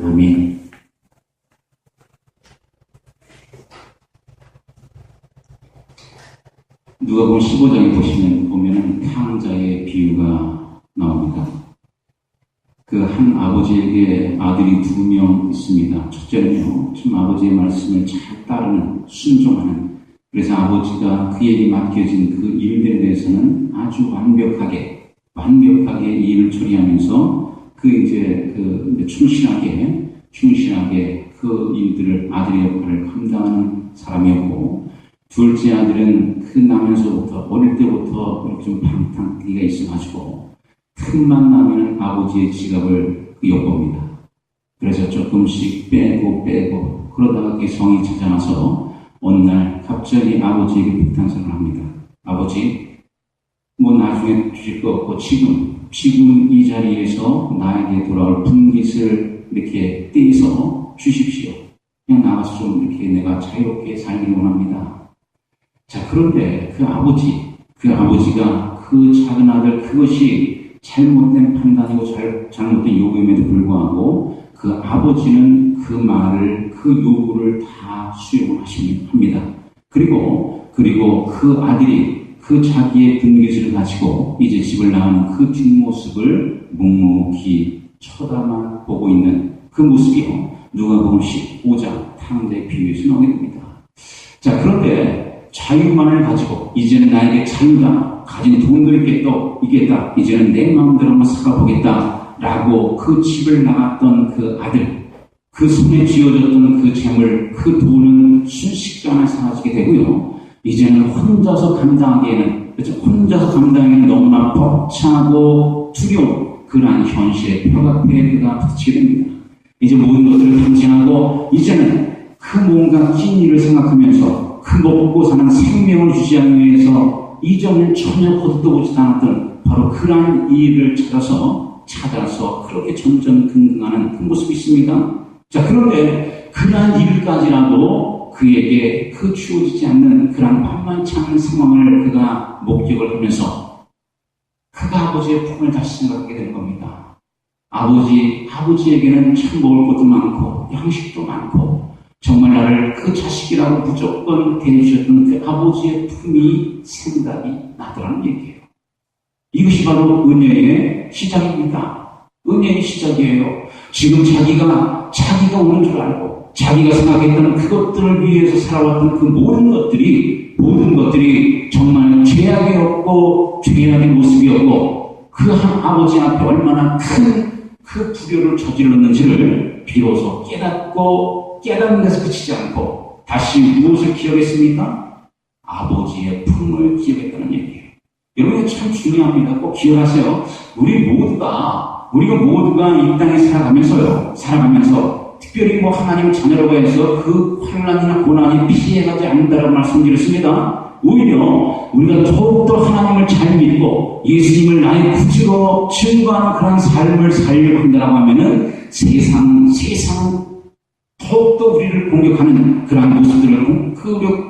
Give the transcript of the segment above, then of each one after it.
아멘. 누가복음 15장에 보시면 보면은 탕자의 비유가 나옵니다. 그 한 아버지에게 아들이 두 명 있습니다. 첫째는요, 참 아버지의 말씀을 잘 따르는 순종하는 그래서 아버지가 그에게 맡겨진 그 일들에 대해서는 아주 완벽하게 완벽하게 이 일을 처리하면서 그 이제 그 충실하게 충실하게 그 일들을 아들의 역할을 감당하는 사람이었고 둘째 아들은 그 나면서부터 어릴 때부터 이렇게 좀 방탕기가 있어가지고 틈만 나면 아버지의 지갑을 그 엿봅니다. 그래서 조금씩 빼고 빼고 그러다가 그 성이 찾아와서 어느 날 갑자기 아버지에게 부탁을 합니다. 아버지, 뭐 나중에 주실 거 없고 지금 지금 이 자리에서 나에게 돌아올 분깃을 이렇게 떼서 주십시오. 그냥 나가서 좀 이렇게 내가 자유롭게 살기를 원합니다. 자, 그런데 그 아버지, 그 아버지가 그 작은 아들 그것이 잘못된 판단이고 잘, 잘못된 요구임에도 불구하고 그 아버지는 그 말을, 그 요구를 다 수용을 하십니다. 그리고, 그리고 그 아들이 그 자기의 분깃을 가지고 이제 집을 나가는 그 뒷모습을 묵묵히 쳐다만 보고 있는 그 모습이요. 누가복음 15장 탕자의 비유에서 나오게 됩니다. 자, 그런데 자유만을 가지고 이제는 나에게 자유다. 가진 돈도 있겠다. 이겠다. 이제는 내 마음대로 한번 살아보겠다. 라고 그 집을 나갔던 그 아들, 그 손에 쥐어졌던 그 재물, 그 돈은 순식간에 사라지게 되고요. 이제는 혼자서 감당하기에는, 그렇죠? 혼자서 감당하기에는 너무나 벅차고 두려운 그러한 현실의 벽 앞에 그가 부딪히게 됩니다. 이제 모든 것들을 탕진하고, 이제는 그 뭔가 긴 일을 생각하면서 그 먹고 사는 생명을 유지하기 위해서 이전을 전혀 거듭도 보지 않았던 바로 그러한 일을 찾아서 찾아서 그렇게 전전긍긍하는 그 모습이 있습니다. 자 그런데 그러한 일까지라도 그에게 그 주어지지 않는 그러한 만만치 않은 상황을 그가 목격을 하면서 그가 아버지의 품을 다시 생각하게 된 겁니다. 아버지, 아버지에게는 참 먹을 것도 많고 양식도 많고 정말 나를 그 자식이라고 무조건 대해주셨던 그 아버지의 품이 생각이 나더라는 얘기예요. 이것이 바로 은혜의 시작입니다. 은혜의 시작이에요. 지금 자기가, 자기가 오는 줄 알고, 자기가 생각했던 그것들을 위해서 살아왔던 그 모든 것들이, 모든 것들이 정말 죄악이었고, 죄악의 모습이었고, 그 한 아버지 앞에 얼마나 큰 그 불효를 저질렀는지를 비로소 깨닫고, 깨닫는 데서 그치지 않고, 다시 무엇을 기억했습니까? 아버지의 품을 기억했다는 얘기예요. 여러분 참 중요합니다. 꼭 기억하세요. 우리 모두가 우리가 모두가 이 땅에 살아가면서요. 살아가면서 특별히 뭐 하나님 자녀라고 해서 그 환란이나 고난이 피해가지 않는다라고 말씀드렸습니다. 오히려 우리가 더욱더 하나님을 잘 믿고 예수님을 나의 구주로 증거하는 그런 삶을 살려고 한다고 하면은 세상, 세상 더욱더 우리를 공격하는 그러한 모습들을 그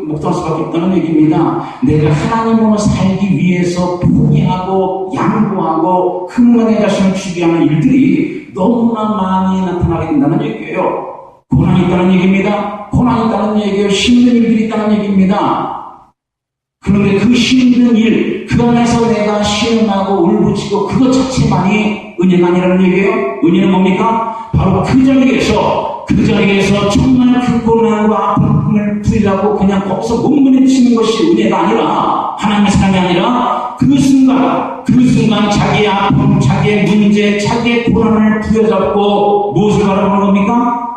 목도할 수밖에 없다는 얘기입니다. 내가 하나님으로 살기 위해서 포기하고 양보하고 내 자신을 죽게 하는 일들이 너무나 많이 나타나게 된다는 얘기예요. 고난이 있다는 얘기입니다. 고난이 있다는 얘기예요. 힘든 일들이 있다는 얘기입니다. 그런데 그 힘든 일, 그 안에서 내가 시험하고 울부짖고 그것 자체만이 은혜가 아니라는 얘기예요. 은혜는 뭡니까? 바로 그 자리에서 그 자리에서 정말 그 고난과 아픔을 부리라고 그냥 거기서 몸부림치는 것이 은혜가 아니라 하나님의 사랑이 아니라 그 순간 그 순간 자기의 아픔, 자기의 문제, 자기의 고난을 부여잡고 무엇을 바라보는 겁니까?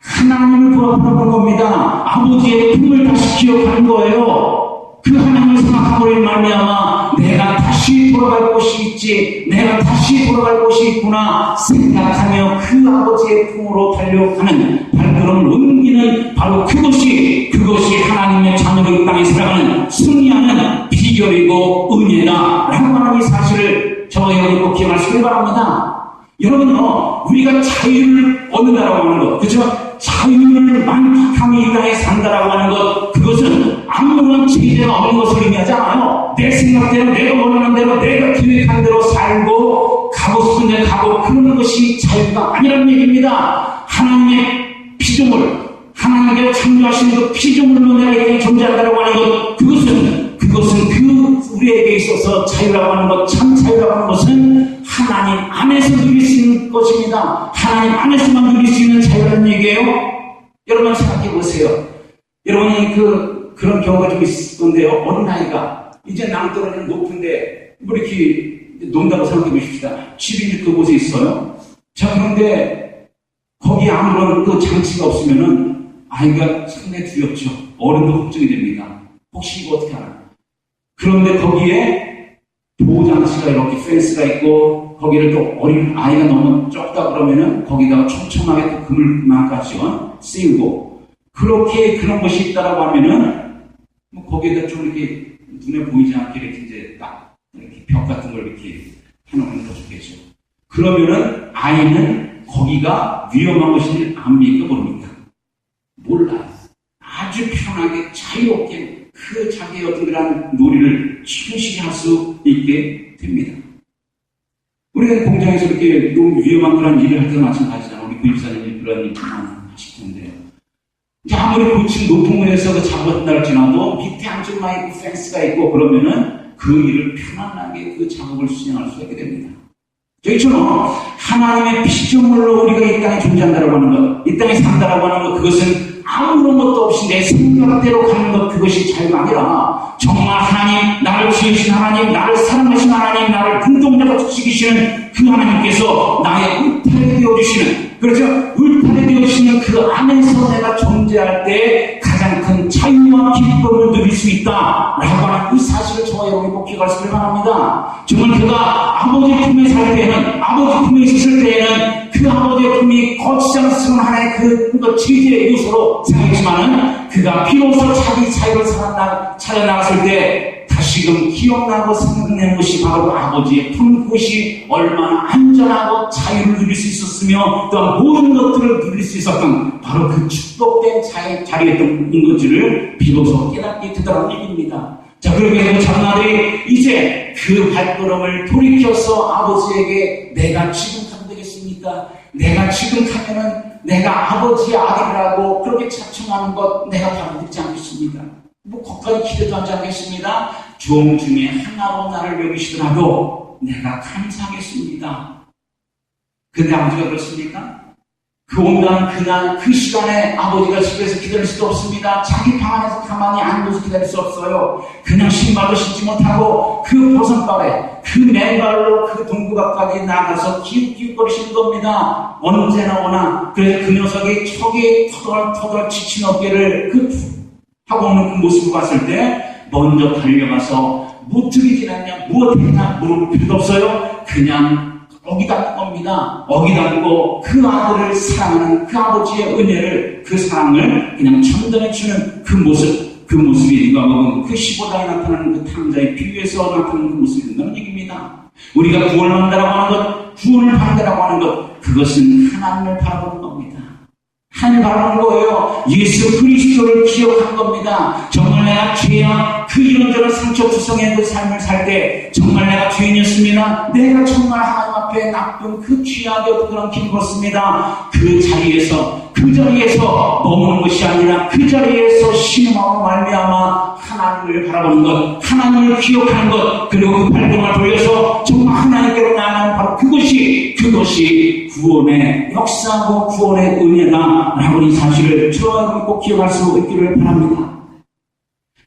하나님을 바라보는 겁니다. 아버지의 품을 다시 기억하는 거예요. 그 하나님을 생각함으로 말미암아 내가 다시 돌아갈 곳이 있지 내가 다시 돌아갈 곳이 있구나 생각하며 그 아버지의 품으로 달려가는 발걸음을 옮기는 바로 그것이 그것이 하나님의 자녀로 이 땅에 살아가는 승리하는 비결이고 은혜다 라고 하는 이 사실을 저와 여러분 꼭 기억하시길 바랍니다 여러분요 우리가 자유를 얻는다라고 하는 것 그렇죠? 자유를 만끽하며 이 땅에 산다라고 하는 것 그것은 아무런 제재가 없는 것을 의미하지 않아요. 내 생각대로 내가 원하는 대로 내가 계획한 대로 살고 가고 싶은 데 가고 그러는 것이 자유가 아니라는 얘기입니다. 하나님의 피조물, 하나님께 창조하신 그 피조물로 내가 이렇게 존재한다고 하는 것, 그것은, 그것은 그 우리에게 있어서 자유라고 하는 것, 참 자유라고 하는 것은 하나님 안에서 누릴 수 있는 것입니다. 하나님 안에서만 누릴 수 있는 자유라는 얘기예요. 여러분 생각해 보세요. 여러분이 그, 그런 경우가 좀 있을 건데요. 어린아이가 이제 낭떠러지는 높은데, 뭐 이렇게 논다고 생각해 보십시다. 집이 이제 그곳에 있어요. 자, 그런데 거기 아무런 그 장치가 없으면은 아이가 상당히 두렵죠. 어른도 걱정이 됩니다. 혹시 이거 어떻게 하나. 그런데 거기에 보호장치가 이렇게 펜스가 있고 거기를 또 어린 아이가 너무 적다 그러면은 거기다가 촘촘하게 또 그물망까지 씌우고 그렇게 그런 것이 있다라고 하면은 뭐 거기에다 좀 이렇게 눈에 보이지 않게 이렇게 이제 딱 이렇게 벽 같은 걸 이렇게 해놓으면 더 좋겠죠. 그러면은 아이는 거기가 위험한 것인지 압니까 모릅니까? 몰라요. 아주 편하게 자유롭게 그 자기의 어떤 그런 놀이를 충실히 할 수 있게 됩니다. 우리가 공장에서 이렇게 너무 위험한 그런 일을 할 때도 마찬가지잖아요. 우리 구입사님이 그런 일 많이 하실. 이제 아무리 고층 높은 곳에서 그 작업한다 할지라도 밑에 안쪽만 있고 펜스가 있고 그러면은 그 일을 편안하게 그 작업을 수행할 수 있게 됩니다. 저희처럼 하나님의 피조물로 우리가 이 땅에 존재한다고 하는 것, 이 땅에 산다라고 하는 것, 그것은 아무런 것도 없이 내 생각대로 가는 것, 그것이 자유가 아니라 정말 하나님, 나를 지으신 하나님, 나를 사랑하신 하나님, 나를 눈동자같이 지키시는 그 하나님께서 나의 울타리 되어주시는, 그렇죠? 울타리 되어주시는 그 안에서 내가 존재할 때 가장 큰 자유와 기쁨을 누릴 수 있다. 라고 하는 이 사실을 저와 여러분이 꼭 기억하시길 바랍니다. 정말 그가 아버지 품에 살 때는, 아버지 품에 있었을 때에는 그 아버지의 품이 거치지 않았으면 하나의 그, 그 지지의 요소로 생각했지만은 그가 비로소 자기 자유를 살아나, 찾아나갔을 때 다시금 기억나고 생각나는 것이 바로 그 아버지의 품 그것이 얼마나 안전하고 자유를 누릴 수 있었으며 또 모든 것들을 누릴 수 있었던 바로 그 축복된 자유, 자리였던 것들을 비로소 깨닫게 되더라는 얘기입니다. 자, 해서 장날이 이제 그 발걸음을 돌이켜서 아버지에게 내가 지금 가면 되겠습니까? 내가 지금 가면은 내가 아버지의 아들이라고 그렇게 자청하는 것 내가 받아들이지 않겠습니다. 뭐 거기까지 기대도 하지 않겠습니다. 종 중에 하나로 나를 여기시더라도 내가 감사하겠습니다. 근데 아버지가 그렇습니까? 그 온다는 그날 그 시간에 아버지가 집에서 기다릴 수도 없습니다. 자기 방 안에서 가만히 앉아서 기다릴 수 없어요. 그냥 신발도 신지 못하고 그 보선발에 그 맨발로 그 동구각까지 나가서 기웃기웃거리시는 겁니다. 언제나 오나 그래서 그 녀석이 척이 터덜터덜 지친 어깨를 그 하고 오는 그 모습을 봤을 때 먼저 달려가서 무엇이 지났냐 무엇했냐 물어볼 필요도 없어요. 그냥 어기다 겁니다. 어기다 고 그 아들을 사랑하는 그 아버지의 은혜를 그 사랑을 그냥 천전해 주는 그 모습 그 모습이 누가 보면 그 15장에 나타나는 그 탕자의 비유에서 나타나는 그 모습이 된다는 얘기입니다. 우리가 구원을 받는다라고 하는 것, 구원을 받는다라고 하는 것, 그것은 하나님을 바라보는. 하나님 바라보는 거예요. 예수 그리스도를 기억한 겁니다. 정말 내가 죄악, 그 이런저런 상처 구성의 그 삶을 살 때 정말 내가 죄인이었습니다. 내가 정말 하나님 앞에 나쁜 그 죄악의 어떤 그런 길 걷습니다. 그 자리에서 그 자리에서 머무는 것이 아니라 그 자리에서 신음하고 말미암아 하나님을 바라보는 것, 하나님을 기억하는 것, 그리고 그 발동을 돌려서 정말 하나님께로 나아가는 바로 그것이 그것이 구원의 역사고 구원의 은혜다라고 이 사실을 저와 꼭 기억할 수 있기를 바랍니다.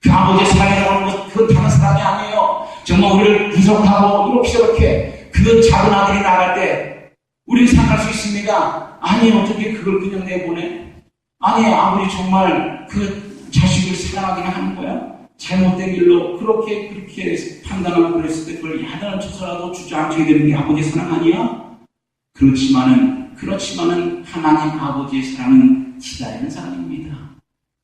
그 아버지의 사랑이라고 하는 것, 그 다른 사랑이 아니에요. 정말 우리를 구속하고 이렇게 저렇게 그 작은 아들이 나갈 때 우리는 생각할 수 있습니다. 아니 어떻게 그걸 그냥 내보내? 아니 아버지 정말 그 자식을 사랑하긴 하는 거야? 잘못된 길로 그렇게 그렇게 판단하고 그랬을 때 그걸 야단을 쳐서라도 주저앉게 되는 게 아버지의 사랑 아니야? 그렇지만은 그렇지만은 하나님 아버지의 사랑은 기다리는 사랑입니다.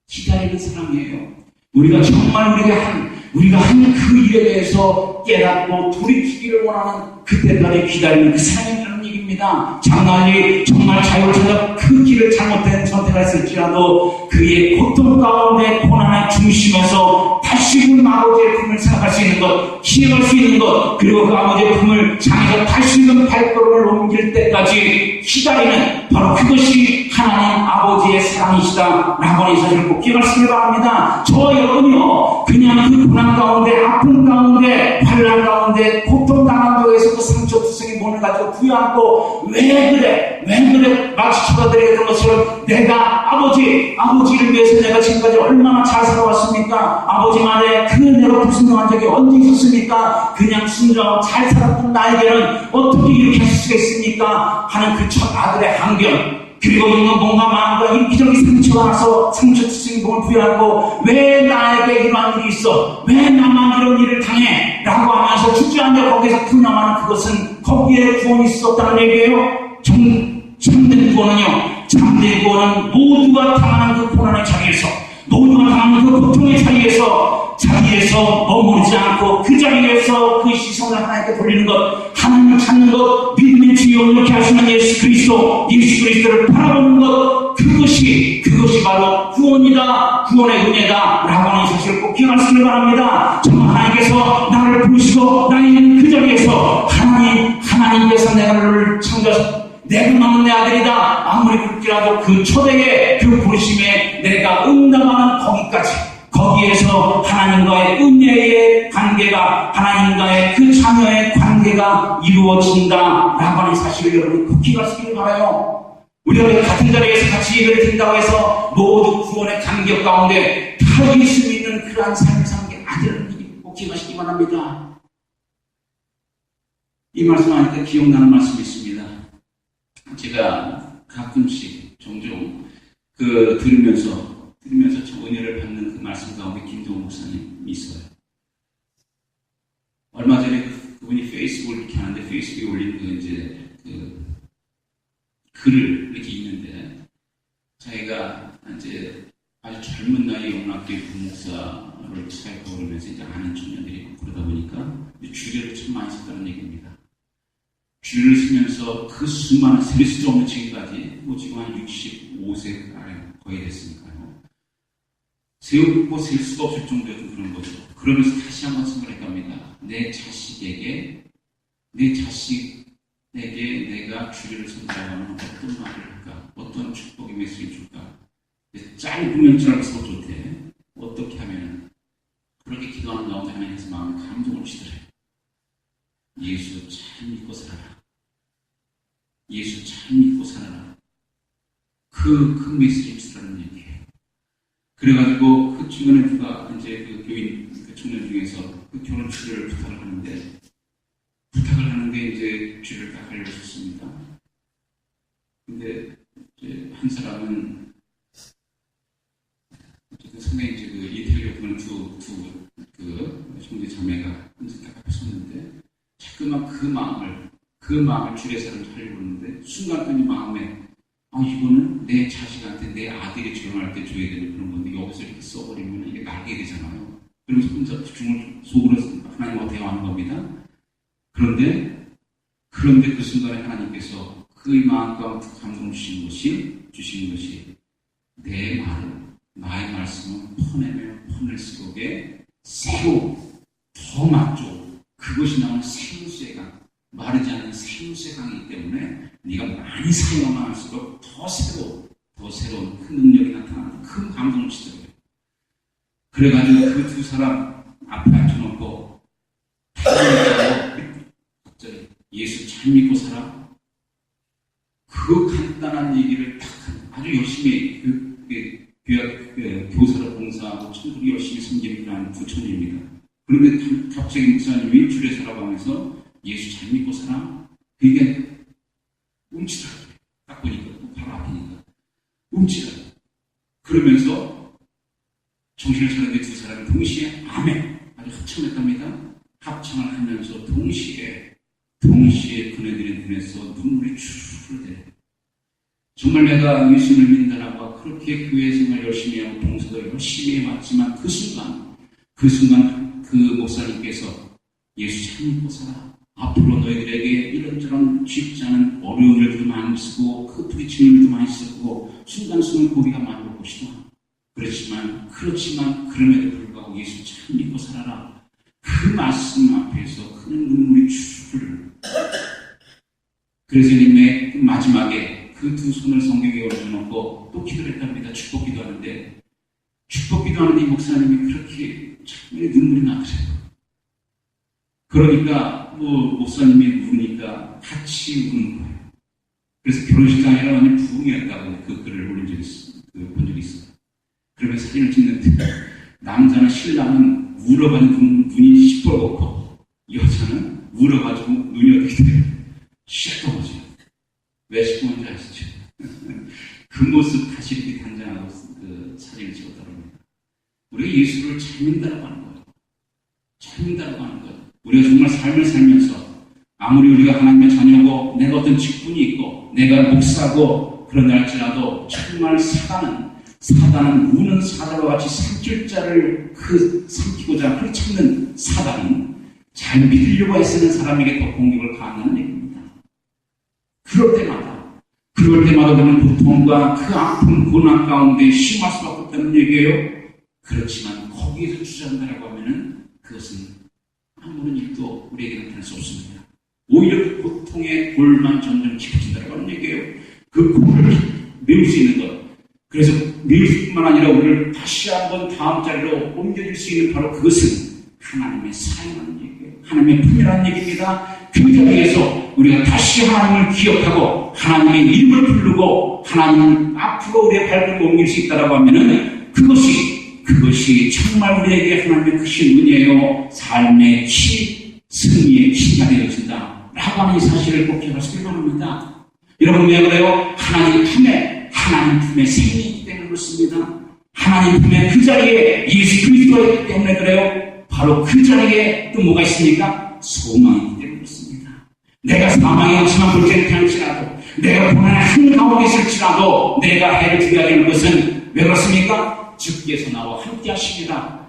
기다리는 사랑이에요. 우리가 정말 우리가 한 우리가 한 그 일에 대해서 깨닫고 돌이키기를 원하는 그때까지 기다리는 그 얘기 입니다. 장난이 정말 찾아 그 길을 잘못된 선택을 했을지라도 그의 고통 가운데 고난의 중심에서 다시금 아버지의 품을 생각할 수 있는 것, 기억할 수 있는 것, 그리고 그 아버지의 품을 향해서 다시금 발걸음을 옮길 때까지 기다리는 바로 그것이 하나님 아버지의 사랑이시다. 라고 하는 사실을 꼭 기억하시기 바랍니다. 저 여러분이요, 그냥 그 고난 가운데, 아픔 가운데, 환란 가운데, 고통당한 쪽에서 그 상처 투성이 몸을 가지고 부여하고, 왜 그래? 왜 그래? 마치 쳐다드리는 것처럼 내가 아버지, 아버지를 위해서 내가 지금까지 얼마나 잘 살아왔습니까? 아버지 말에 그 내가 불순종한 적이 언제 있었습니까? 그냥 순종하고 잘 살았던 나에게는 어떻게 이렇게 할 수가 있습니까? 하는 그 첫 아들의 항변. 그리고 이거 뭔가 마음과 이기적인 상처가 나서 상처 투성이 몸을 부여하고 왜 나에게 이러한 일이 있어? 왜 나만 이런 일을 당해? 라고 하면서 주저앉아 거기서 투명하는 그것은 거기에 구원이 있었다는 얘기예요. 정, 참된 구원은요, 참된 구원은 모두가 당하는 그 고난의 자리에서, 모두가 당하는 그 고통의 자리에서, 자리에서 머무르지 않고 그 자리에서 그 시선을 하나님께 돌리는 것, 하나님을 찾는 것, 믿음의 주여 이렇게 하시는 예수 그리스도, 예수 그리스도를 바라보는 것, 그것이, 그것이 바로 구원이다, 구원의 은혜다, 라고 하는 사실을 꼭 기억하시길 바랍니다. 정말 하나님께서 나를 부르시고, 나는 그 자리에서 아들이다. 아무리 굵기라도 그 초대의 그 부르심에 내가 응답하는 거기까지. 거기에서 하나님과의 은혜의 관계가, 하나님과의 그 자녀의 관계가 이루어진다. 라고 하는 사실을 여러분이 꼭 기억하시길 바라요. 우리가 같은 자리에서 같이 예배를 드린다고 해서 모두 구원의 간격 가운데 다 이길 수 있는 그러한 삶을 사는 게 아니라는 꼭 기억하시기 바랍니다. 이 말씀 하니까 기억나는 말씀이 있습니다. 제가 가끔씩 종종 그 들으면서 들으면서 저 은혜를 받는 그 말씀 가운데 김동호 목사님 있어요. 얼마 전에 그- 그분이 페이스북을 이렇게 하는데 페이스북에 올린 그 이제 그 글을 이렇게 읽는데 자기가 이제 아주 젊은 나이에 영락교회 부목사를 찾고 그러면서 이제 아는 청년들이 그러다 보니까 주례를 참 많이 썼다는 얘기입니다. 줄을 서면서 그 수많은 셀 수도 없는 지금까지 뭐 지금 한 65세 거의 됐으니까요. 세우고 셀 수가 없을 정도였던 그런 거죠. 그러면서 다시 한번 생각을 해갑니다. 내 자식에게 내 자식에게 내가 주례를 선다면 어떤 말을 할까? 어떤 축복의 메시지를 줄까? 짧으면 짧을수록 좋대. 어떻게 하면 그렇게 기도하는 가운데 하나님께서 마음에 감동을 주더래요. 예수 잘 믿고 살아라. 예수 잘 믿고 살아라. 그, 그 메시지를 쓰라는 얘기예요. 그래가지고 그 중간에 누가 이제 그 교인, 그 청년 중에서 그 결혼 치료를 부탁을 하는데, 부탁을 하는데 이제 치료를 딱 알려줬습니다. 근데 이제 한 사람은 그 상당히 이제 그 이태리에 보는 두, 두, 그 형제 자매가 혼자 딱 앞에 섰는데, 자꾸만 그 마음을 그 마음을 주례 사람을 하려고 그러는데 순간 그 마음에 아 이거는 내 자식한테 내 아들이 결혼할 때 줘야 되는 그런 건데 여기서 이렇게 써버리면 이게 날게 되잖아요. 그러면서 혼자 집중을 속으로 하나님과 대화하는 겁니다. 그런데 그런데 그 순간에 하나님께서 그 마음 가운데 감동 주신 것이 주신 것이 내 말을 나의 말씀은 퍼내면 퍼낼수록에 새로 더 맞죠. 그것이 나오는 생수의 강, 마르지 않는 강이기 때문에 네가 많이 사용하면 할수록 더 새로, 더 새로운 큰 능력이 나타나는 큰 감동을 주더라고요. 그래가지고 그 두 사람 앞에 앉혀놓고 갑자기 예수 잘 믿고 살아. 그 간단한 얘기를 딱 아주 열심히 그, 그, 그, 그, 교사로 봉사하고 천국이 열심히 섬기는 그런 부처님입니다. 그런데 갑자기 목사님이 줄에 살아가면서 예수 잘 믿고 살아? 그게 움찔하더라고요. 딱 보니까 바로 앞이니까. 움찔하더라고요. 그러면서 정신을 차리는 두 사람이 동시에 아멘 아주 합청했답니다. 합청을 하면서 동시에 동시에 그네들의 눈에서 눈물이 줄줄 대. 정말 내가 예수를 믿는다라고 그렇게 교회 생활 열심히 하고 봉사도 열심히 해왔지만 그 순간 그 순간 그 목사님께서 예수 잘 믿고 살아. 앞으로 너희들에게 이런저런 쉽지 않은 어려운 일도 많이 쓰고 그 부딪히는 일도 많이 쓰고 순간순간 고비가 많을 것이다. 그렇지만 그렇지만 그럼에도 불구하고 예수 잘 믿고 살아라. 그 말씀 앞에서 그 눈물이 그 그래서 이제 마지막에 그 두 손을 성경에 올려놓고 또 기도를 했답니다. 축복 기도하는데 축복 기도하는 이 목사님이 그렇게 정말 눈물이 나더라고요. 그러니까 뭐 목사님이 우니까 같이 우는 거예요. 그래서 결혼식장이라 완전 부흥이었다고 그 글을 올린 적이 있어요. 그본 적이 있어요. 그러면서 사진을 찍는데 남자는 신랑은 울어가지고 눈- 눈이 시뻘겋고 여자는 울어가지고 눈이 어떻게 돼요? 시꺼먼죠. 왜 시꺼먼지 아시죠? 그 모습 다시 이렇게 단장하고 그 사진을 찍었다고 합니다. 우리가 예수를 잘 믿는다고 하는 거예요. 잘 믿는다고 하는 거예요. 우리가 정말 삶을 살면서 우리가 하나님의 자녀고 내가 어떤 직분이 있고 내가 목사고 그런다 할지라도 정말 사단은 사단은 우는 사자와 같이 삼킬 자를 그 삼키고자 펼치는 사단은 잘 믿으려고 애쓰는 사람에게 더 공격을 가한다는 얘기입니다. 그럴 때마다 그럴 때마다 그는 고통과 그 아픈 고난 가운데 심할 수밖에 없다는 얘기예요. 그렇지만 거기에서 주저한다라고 하면은 그것은 아무런 일도 우리에게 나타날 수 없습니다. 오히려 그 고통의 골만 점점 깊어진다고 하는 얘기예요. 그 골을 메울 수 있는 것. 그래서 메울 뿐만 아니라 우리를 다시 한번 다음 자리로 옮겨줄 수 있는 바로 그것은 하나님의 사랑하는 얘기예요. 하나님의 품이라는 얘기입니다. 그 자리에서 우리가 다시 하나님을 기억하고 하나님의 이름을 부르고 하나님 앞으로 우리의 발걸음을 옮길 수 있다라고 하면은 그것이 그것이 정말 우리에게 하나님의 크신 은혜요 삶의 키 승리의 키가 되어진다. 라고 하는 이 사실을 꼭 기억하시길 바랍니다. 여러분 왜 그래요? 하나님 품에 하나님 품에 생명이 있기 때문에 그렇습니다. 하나님 품에 그 자리에 예수 그리스도가 있기 때문에 그래요. 바로 그 자리에 또 뭐가 있습니까? 소망이 있기 때문에 그렇습니다. 내가 사망에 없지만 볼때는 편할지라도 내가 고난의 한가운데 있을지라도 내가 해를 드려야 되는 것은 왜 그렇습니까? 주께서 나와 함께 하십니다.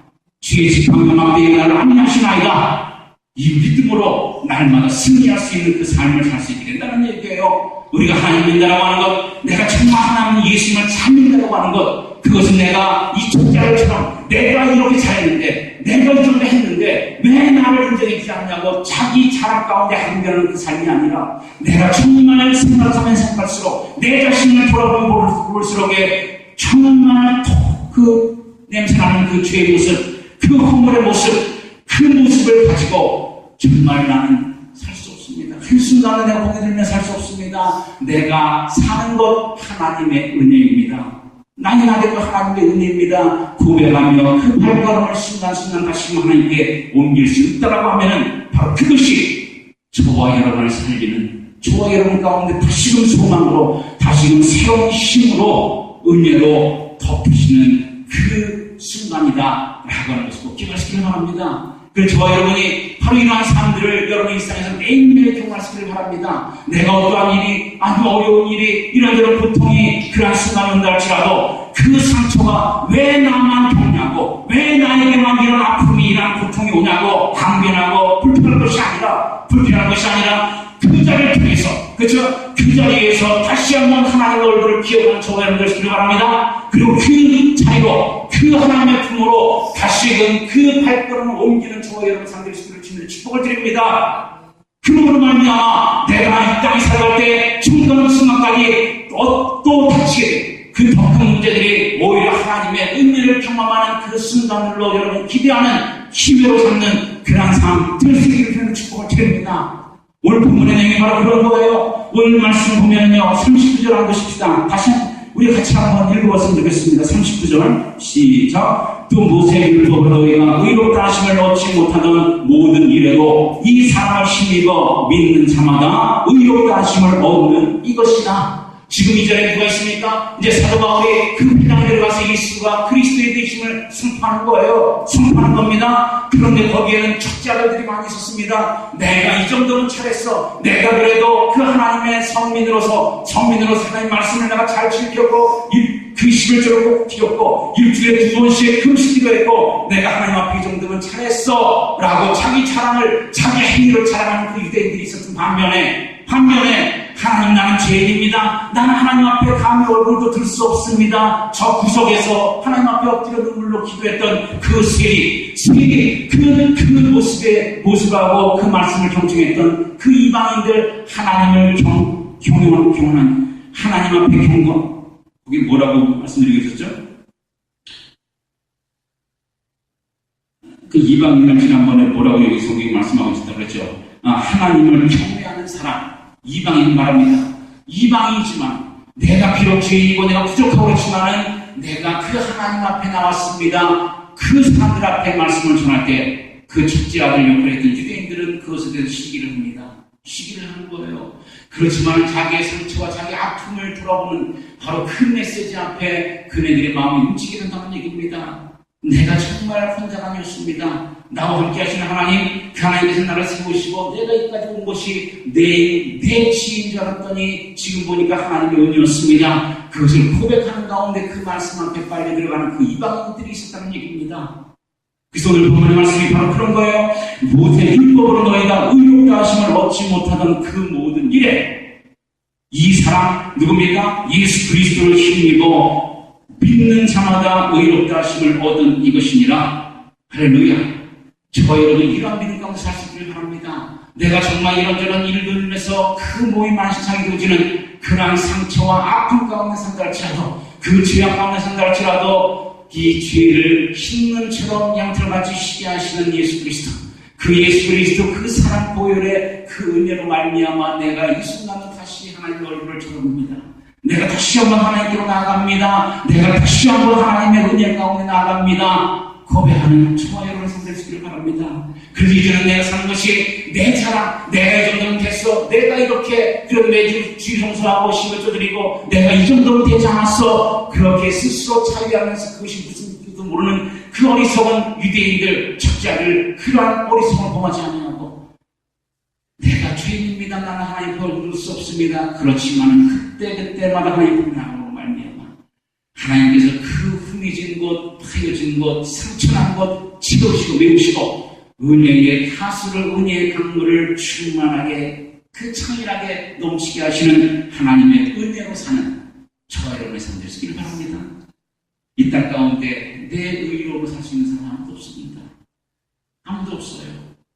주의 지팡이가 막대기 나를 안니하시나이다. 이 믿음으로 날마다 승리할 수 있는 그 삶을 살 수 있게 된다는 얘기예요. 우리가 하나님 믿는다고 하는 것, 내가 정말 하나님 예수님을 잘 믿는다고 하는 것, 그것은 내가 이 족자들처럼 내가 이렇게 잘했는데, 내가 이 정도 했는데, 왜 나를 인정해주지 않냐고 자기 자랑 가운데 한겨는 그 삶이 아니라, 내가 정말 생각하면 생각할수록, 내 자신을 돌아보면 볼수록에 정말 그 냄새나는 그 죄의 모습, 그 허물의 모습, 가지고 정말 나는 살 수 없습니다. 한순간에 내가 보게 되면 살 수 없습니다. 내가 사는 것 하나님의 은혜입니다. 나이 것 하나님의 은혜입니다. 고백하며 그 발걸음을 순간순간 다시 하나님께 옮길 수 있다라고 하면은 바로 그것이 저와 여러분을 살리는 저와 여러분 가운데 다시금 소망으로 다시금 새로운 힘으로 은혜로 덮으시는 그 순간이다 라고 하는 것을 꼭 기억하시길 바랍니다. 그래서 저와 여러분이 바로 이러한 삶들을 여러분 일상에서 매일매일 경험하시길 바랍니다. 내가 어떠한 일이 아주 어려운 일이 이런저런 고통이 그러한 순간이 온다 할지라도 그 상처가 왜 나만 겪냐고 왜 나에게만 이런 아픔이 이런 고통이 오냐고 항변하고 불편한 것이 아니라 불편한 것이 아니라 그 자리를 통해서 그렇죠? 그 자리에서 다시 한번 하나님의 얼굴을 기억하는 저와 여러분들 되시길 바랍니다. 그리고 그 자리로 그 하나님의 품으로 다시금 그 발걸음을 옮기는 저와 여러분 상대시기를 주님의 축복을 드립니다. 그러므로 말미암아 내가 이 땅에 살아갈 때 중간의 순간까지 또, 또 닥치게 돼. 그더 큰 문제들이 오히려 하나님의 은혜를 경험하는 그 순간들로 여러분 기대하는 기회로 삼는 그러한 삶 될수 있기를 축복을 드립니다. 오늘 본문의 내용이 바로 그런 거예요. 오늘 말씀 보면요. 39절 한번 보십시다. 다시 우리 같이 한번 읽어봤으면 좋겠습니다. 39절 시작. 또 모세의 율법을 너희가 의롭다 하심을 얻지 못하던 모든 일에도 이 사람을 힘입어 믿는 자마다 의롭다 하심을 얻는 이것이다. 지금 이 절에 누가 있습니까? 이제 사도 바울이 그 회당에 들어가서 예수가 그리스도의 되심을 선포하는 거예요. 선포하는 겁니다. 그런데 거기에는 적자들이 많이 있었습니다. 내가 이 정도는 잘했어. 내가 그래도 그 하나님의 성민으로서 성민으로서 하나님 말씀을 내가 잘 지켰고 그 11절을 꼭 지켰고 일주일에 두 번씩 금식기도 했고 내가 하나님 앞에 이 정도면 잘했어 라고 자기 자랑을 자기 행위를 자랑하는 그 유대인들이 있었던 반면에 반면에 하나님 나는 죄인입니다. 나는 하나님 앞에 감히 얼굴도 들 수 없습니다. 저 구석에서 하나님 앞에 엎드려 눈물로 기도했던 그 세리, 세리 그, 그 모습의 모습하고 그 말씀을 경청했던 그 이방인들 하나님을 경, 경영한 경한 하나님 앞에 경건 거기 뭐라고 말씀드리겠었죠? 그 이방인을 지난번에 뭐라고 여기 성경이 말씀하고 있었다고 그랬죠? 아, 하나님을 경외하는 사람, 이방인 말합니다. 이방이지만 내가 비록 죄인이고 내가 부족하고 그렇지만은 내가 그 하나님 앞에 나왔습니다. 그 사람들 앞에 말씀을 전할 때 그 첫째 아들 역할을 했던 유대인들은 그것에 대해서 시기를 합니다. 시기를 하는 거예요. 그렇지만 자기의 상처와 자기 아픔을 돌아보는 바로 그 메시지 앞에 그네들의 마음이 움직이게 된다는 얘기입니다. 내가 정말 혼자감이었습니다. 나와 함께 하시는 하나님, 그 하나님께서 나를 세우시고 내가 여기까지 온 것이 내, 내 지인 줄 알았더니 지금 보니까 하나님의 은혜였습니다. 그것을 고백하는 가운데 그 말씀 앞에 빨리 들어가는 그 이방인들이 있었다는 얘기입니다. 그래서 오늘 본문의 말씀이 바로 그런 거예요. 모세 율법으로 너희가 의롭다 하심을 얻지 못하던 그 모든 일에 이 사람 누굽니까? 예수 그리스도를 힘입어 믿는 자마다 의롭다 하심을 얻은 이것이니라. 할렐루야. 저와 여러분 이러한 믿음 가운데 살 수 있기를 바랍니다. 내가 정말 이런저런 일을 인해서 그 몸이 만신창이 되어지는 그러한 상처와 아픔 가운데 산다 할지라도 그 죄악 가운데 산다 할지라도 이 죄를 흰는 처럼 양털 같이 쉬게 하시는 예수 그리스도 그 예수 그리스도 그 사랑 보혈의 그 은혜로 말미암아 내가 이 순간은 다시 하나님의 얼굴을 쳐다봅니다. 내가 다시 한번 하나님께로 나아갑니다. 내가 다시 한번 하나님의 은혜 가운데 나아갑니다. 고백하는 저와 여러분 성되시기를 바랍니다. 그래서 이제는 내가 사는 것이 내 자랑, 내가 이 정도면 됐어. 내가 이렇게 그런 매주 주성수하고 심을 쳐드리고 내가 이 정도면 되지 않았어. 그렇게 스스로 차이하면서 그것이 무슨 뜻도 모르는 그 어리석은 유대인들, 적자를 그러한 어리석음을 범하지 아니하고 내가 죄인입니다. 나는 하나님 벌 누를 수 없습니다. 그렇지만 그때 그때마다 하나님 나로 말미암아 하나님께서 그 hum해진 것, 파여진 것, 상처난 것 치우시고 메우시고 은혜의 하수를 은혜의 강물을 충만하게 그 창일하게 넘치게 하시는 하나님의 은혜로 사는 저와 여러분의 삶 되시기를 바랍니다. 이 땅 가운데 내 의로로 살 수 있는 사람 아무도 없습니다. 아무도 없어요.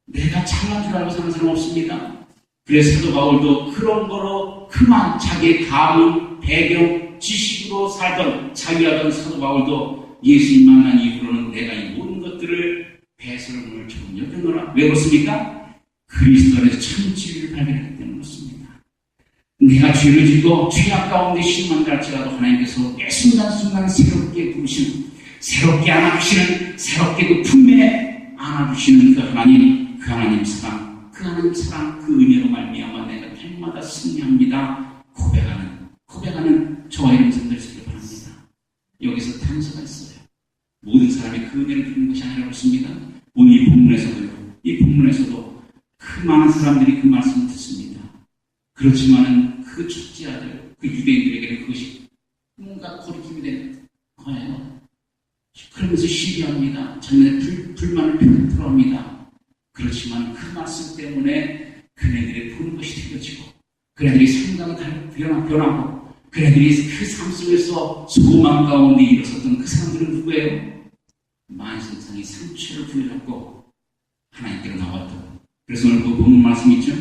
내가 잘난 줄 알고 사는 사람 없습니다. 그래서 사도 바울도 그런 거로 그만 자기의 가문, 배경, 지식 으로 살던 자유하던 사도 바울도 예수님 만난 이후로는 내가 이 모든 것들을 배설물을 조금 여겨놓으라. 왜 그렇습니까? 그리스도 안에서 참 지위를 발견하기 때문에 그렇습니다. 내가 죄를 짓고 죄악 가운데 신만다 할지라도 하나님께서 매 순간순간 새롭게 부르시는 새롭게 안아주시는 새롭게 그 품에 안아주시는 그 하나님 그 하나님 사랑 그 하나님 사랑 그 은혜로 말미암아 내가 날마다 승리합니다 고백하는 고백하는 저와 여러분 되시길 바랍니다 여기서 단서가 있어요 모든 사람이 그 은혜를 듣는 것이 아니라 그렇습니다 오늘 이 본문에서도요 이 본문에서도 그 많은 사람들이 그 말씀을 듣습니다 그렇지만은 그 첫째 아들 그 유대인들에게는 그것이 뭔가 거리낌이 되는 거예요 그러면서 시비합니다. 자기네 불, 불만을 표현합니다. 그렇지만 그 말씀 때문에 그네들의 보는 것이 틀려지고 그네들이 상당히 변하고 그네들이 그 삶 속에서 소망 가운데 일어섰던 그 사람들은 누구예요? 만신창이 상처를 부여잡고 하나님께로 나왔던 그래서 오늘 그 본문 말씀 있죠?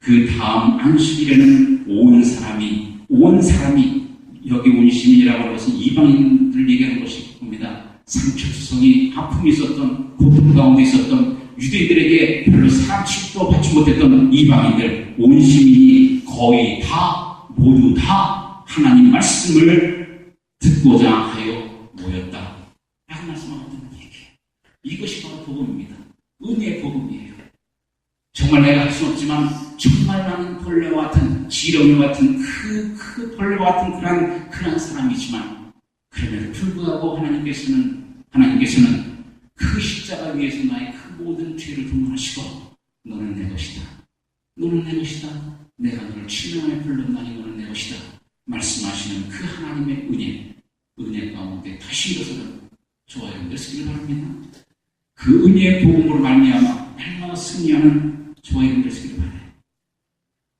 그 다음 안식일에는 온 사람이 온 사람이 여기 온 시민이라고 하는 것은 이방인들 얘기하는 것이 봅니다. 상처투성이 아픔이 있었던 고통 가운데 있었던 유대인들에게 별로 취도 받지 못했던 이방인들 온 시민이 거의 다 모두 다 하나님 말씀을 듣고자 하여 모였다. 라고 말씀하거든요. 이것이 바로 복음입니다. 은혜의 복음이에요. 정말 내가 할 수 없지만 정말 나는 벌레와 같은 지렁이 같은 그, 같은 그런 사람이지만 그럼에도 불구하고 하나님께서는 하나님께서는 그 십자가 위에서 나의 그 모든 죄를 분문하시고 너는 내 것이다. 너는 내 것이다. 내가 너를 치명하여 불렀나니 너는 내 것이다. 말씀하시는 그 하나님의 은혜, 은혜 가운데 다시 일어서는 여러분들 쓰기를 바랍니다. 그 은혜의 복음으로 말미암아 날마다 승리하는 쓰기를 바라요.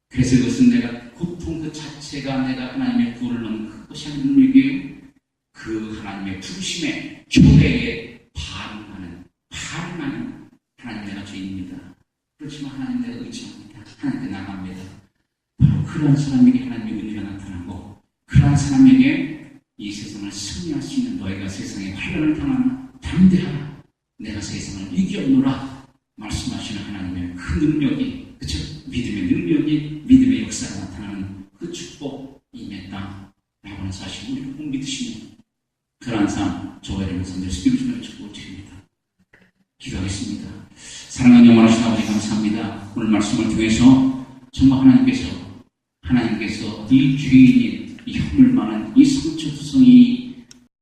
그래서 그것은 제가 내가 하나님의 구원을 얻는 그것이 하나님 능력이에요. 그 하나님